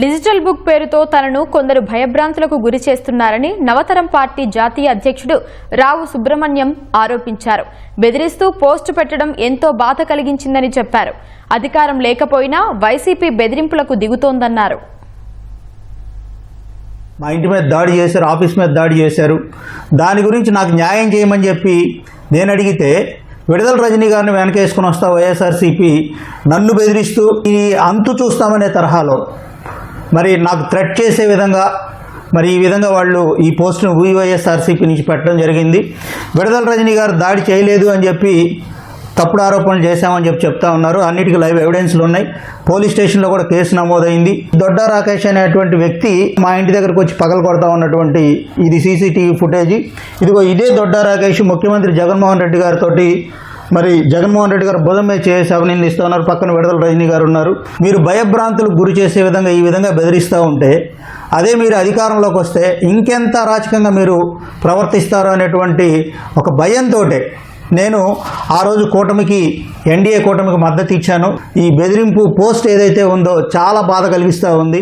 Digital book పేరుతో తనను కొందరు భయభ్రాంతులకు గురి చేస్తున్నారని నవతరం పార్టీ జాతీయ అధ్యక్షుడు రావు సుబ్రహ్మణ్యం ఆరోపించారు. బెదిరిస్తూ పోస్టు పెట్టడం ఎంతో బాధ కలిగించిందని చెప్పారు. అధికారం లేకపోయినా వైసీపీ బెదిరింపులకు దిగుతోందన్నారు. మా ఇంటి మీద దాడి చేశారు ఆఫీస్ మీద దాడి చేశారు. దాని గురించి నాకు న్యాయం చేయమని చెప్పి నేను అడిగితే విడుదల రజనీ గారిని వెనకేసుకుని వస్తా వైఎస్ఆర్సీపీ నన్ను బెదిరిస్తూ ఈ అంతు చూస్తామనే తరహాలో మరి నాకు థ్రెట్ చేసే విధంగా మరి ఈ విధంగా వాళ్ళు ఈ పోస్టును వైఎస్ఆర్సీపీ నుంచి పెట్టడం జరిగింది. విడదల రజనీ గారు దాడి చేయలేదు అని చెప్పి తప్పుడు ఆరోపణలు చేశామని చెప్పి చెప్తా ఉన్నారు. అన్నిటికీ లైవ్ ఎవిడెన్స్లు ఉన్నాయి. పోలీస్ స్టేషన్లో కూడా కేసు నమోదైంది. దొడ్డ రాకేష్ అనేటువంటి వ్యక్తి మా ఇంటి దగ్గరకు వచ్చి పగలు కొడతా ఉన్నటువంటి ఇది సీసీటీవీ ఫుటేజ్ ఇదిగో ఇదే దొడ్డ రాకేష్ ముఖ్యమంత్రి జగన్మోహన్ రెడ్డి గారితో మరి జగన్మోహన్ రెడ్డి గారు బుధం మీద చేసి అభినందిస్తూ ఉన్నారు. పక్కన విడదల రజనీ గారు ఉన్నారు. మీరు భయభ్రాంతులకు గురి చేసే విధంగా ఈ విధంగా బెదిరిస్తూ ఉంటే అదే మీరు అధికారంలోకి వస్తే ఇంకెంత అరాచకంగా మీరు ప్రవర్తిస్తారు అనేటువంటి ఒక భయంతో నేను ఆ రోజు కూటమికి ఎన్డీఏ కూటమికి మద్దతు ఇచ్చాను. ఈ బెదిరింపు పోస్ట్ ఏదైతే ఉందో చాలా బాధ కలిగిస్తూ ఉంది.